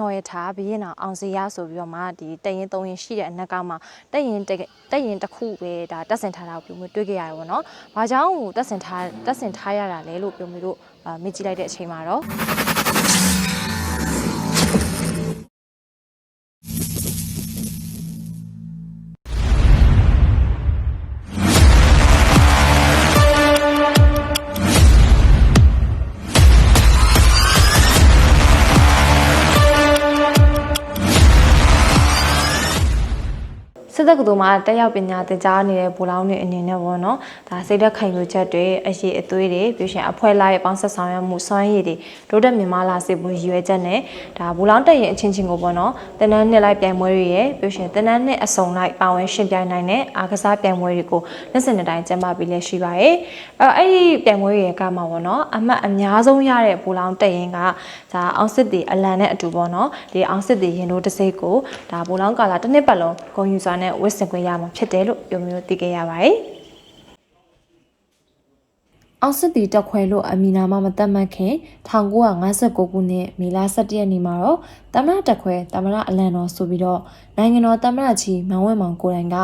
နှော်ရထားဘရင်အောင်အောင်စီရဆိုပြီးတော့မှဒီတက်ရင်သုံးရင်ရှိတဲ့အနက်ကမှတက်ရင်တက်တက်ရင်တစ်ခုပဲဒါတက်ဆင်ထားတာကိုပြောမျိုးတွေ့ခဲ့ရတယ်ပေါ့နော်။ဘာကြောင့်တက်ဆင်ထားတက်ဆင်ထားရတာလဲလို့ပြောမျိုးတို့အာမေ့ကြည့်လိုက်တဲ့အချိန်မှာတော့ စစ်တပ်ကတူမှာတက်ရောက်ပညာသင်ကြားနေတဲ့ဘူလောင်းတွေအနေနဲ့ပေါ့နော်ဒါစိတ်သက်ခိုင်လိုချက်တွေအရေးအသွေးတွေပြီးရှင်အဖွဲလာရဲ့ပေါင်းဆက်ဆောင်ရွက်မှုစွမ်းရည်တွေတိုးတက်မြင့်မားလာစေဖို့ရည်ရွယ်ချက်နဲ့ဒါဘူလောင်းတက်ရင်အချင်းချင်းကိုပေါ့နော်တနန်းနှစ်လိုက်ပြိုင်ပွဲတွေရဲ့ပြီးရှင်တနန်းနှစ်အစုံလိုက်ပါဝင်ရှင်ပြိုင်နိုင်တဲ့အားကစားပြိုင်ပွဲတွေကိုနှစ်စဉ်တစ်တိုင်းကျင်းပပြီးလက်ရှိပါရဲ့အဲအဲ့ဒီပြိုင်ပွဲတွေကမှပေါ့နော်အမှတ်အများဆုံးရတဲ့ဘူလောင်းတက်ရင်ကဒါအောင်စစ်တီအလံနဲ့အတူပေါ့နော်ဒီအောင်စစ်တီရင်တို့တစ်စိတ်ကိုဒါဘူလောင်းကာလာတစ်နှစ်ပတ်လုံးဂုဏ်ယူစွာနဲ့ဝစ်စင်ခွင့်ရမှာဖြစ်တယ်လို့ပြောမျိုးသိခဲ့ရပါတယ်။အောင်စစ်တီတက်ခွဲလို့အမီနာမမတတ်မှတ်ခင်1959ခုနှစ်မေလ17ရက်နေ့မှာတော့တမရတက်ခွဲတမရအလံတော်ဆိုပြီးတော့နိုင်ငံတော်တမရကြီးမောင်ဝဲမောင်ကိုယ်တိုင်က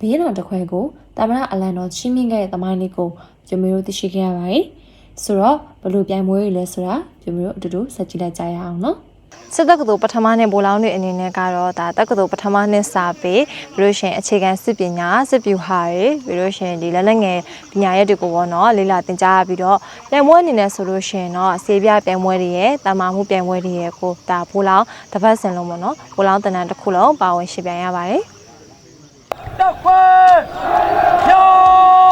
ဘေးတော်တက်ခွဲကိုတမရအလံတော်ချင်းမြင့်ခဲ့တဲ့သမိုင်းလေးကိုပြောမျိုးသိရှိခဲ့ရပါတယ်။ဆိုတော့ဘယ်လိုပြိုင်ပွဲတွေလဲဆိုတာပြောမျိုးအတူတူဆက်ကြည့်လိုက်ကြရအောင်နော်။ စစ်တက္ကသိုလ်ပထမနှစ်ဗိုလ်လောင်းတွေအနေနဲ့ကတော့ဒါတက္ကသိုလ်ပထမနှစ်စာပေပြီးလို့ရှင်အခြေခံစစ်ပညာစစ်ဗျူဟာတွေပြီးလို့ရှင်ဒီလက်လက်ငယ်ပညာရပ်တွေကိုပေါ့နော်လေ့လာသင်ကြားပြီးတော့ပြိုင်ပွဲအနေနဲ့ဆိုလို့ရှင်တော့ဆေးပြပြိုင်ပွဲတွေရဲ့တာမာမှုပြိုင်ပွဲတွေရဲ့ကိုဒါဗိုလ်လောင်းတစ်ပတ်စင်လုံးပေါ့နော်ဗိုလ်လောင်းတန်တန်တစ်ခုလုံးပါဝင်ရှင်ပြိုင်ရပါတယ်တောက်ပွဲရော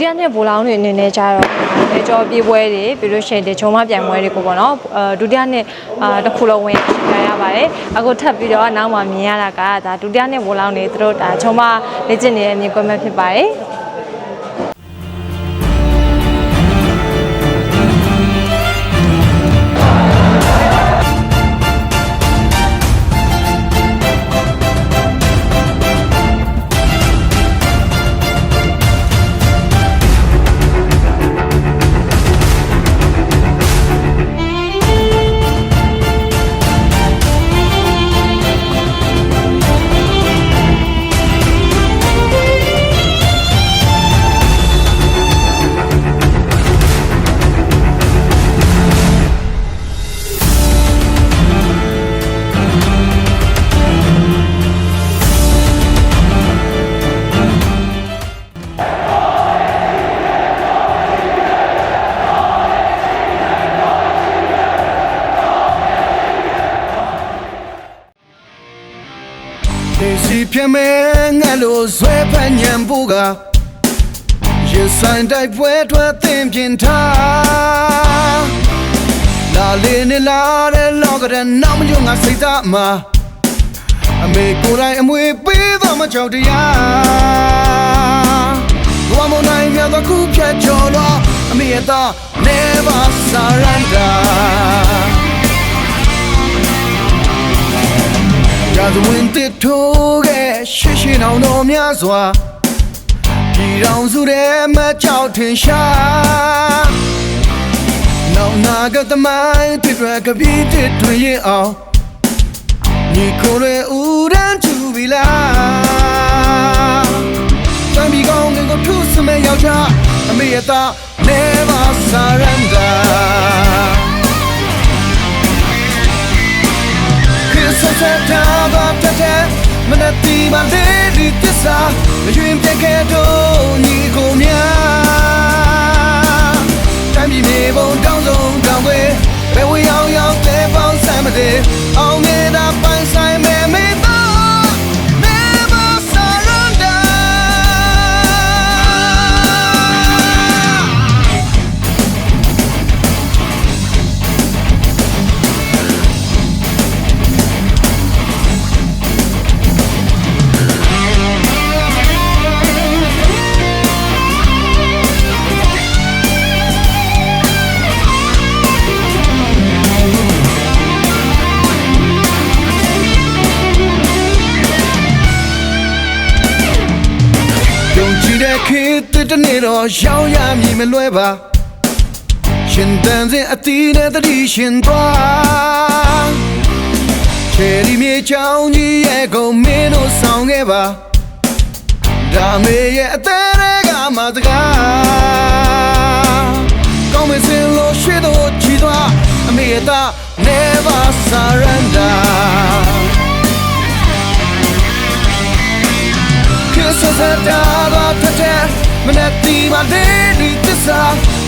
တိယနှစ်ဘိုးလောင်းတွေအနေနဲ့ကြတော့အဲကြောပြေးပွဲတွေပြီးလို့ရှိရင်ဒီဂျုံမပြိုင်ပွဲတွေကိုပေါ့နော်အဲဒုတိယနှစ်အာတစ်ခုလုံးဝင်ရှင်ရပါတယ်အခုထပ်ပြီးတော့နောက်မှမြင်ရတာကဒါဒုတိယနှစ်ဘိုးလောင်းတွေသူတို့ဒါဂျုံမလေ့ကျင့်နေတဲ့မြင်ကွက်မဲ့ဖြစ်ပါတယ် နေစီပြမဲငါလိုဆွဲဖက်ညံဖို့ကရဆိုင်တိုက်ပွဲထွက်သင်ပြင်ထားလာလေးနေလာတဲ့လောကတဲ့နောက်မညငါစိတ်သားမှာအမေကိုယ်တိုင်အမွေပေးတော့မကြောက်တရားဘဝမနိုင်မြတ်သောခုဖြတ်ကျော်တော့အမေရဲ့သား never surrender များစွာပြပြည်တော်စုတဲ့မကြောက်ထင်ရှားနောက်နာကသမိုင်းတစ်ရကပြီးတစ်ထွင်ရင်အောင်ညီကိုယ်ရဲ့ဦးရန်ချူပြီလားတမ်းပြီးကောင်းငင်ကိုထုစမဲယောက်ျားအမေရဲ့သား never surrender ခရစ်စက်တာဘာတတဲ့ မနတိမလေးဒီတစ္စာမယွင်ပြက်ခဲ့တော့ညီကိုများ တဲ့ခေတ်တစ်တနေ့တော့ရောက်ရမည်မလွဲပါရှင်တန်စဉ်အတီးနဲ့တတိရှင်သွားချယ်ရီမြေချောင်းကြီးရဲ့ကုန်မင်းတို့ဆောင်ခဲ့ပါဒါမေရဲ့အသေးတွေကမှစကားကောင်းမစင်လို့ရှိတော့ချီသွားအမေရဲ့သား never surrender တာဘာဖတ်တဲ့မနတိမလေးဒီသစ္စာ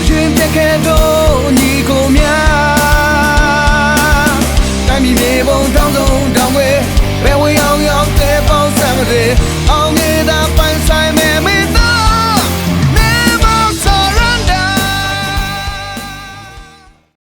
ရင်ပြခဲ့တော့ညီကိုများတိုင်းပြည်မြေပုံတောင်းဆုံးတောင်းဝဲဘယ်ဝေအောင်ရောက်တဲ့ပေါင်းစံမတွေ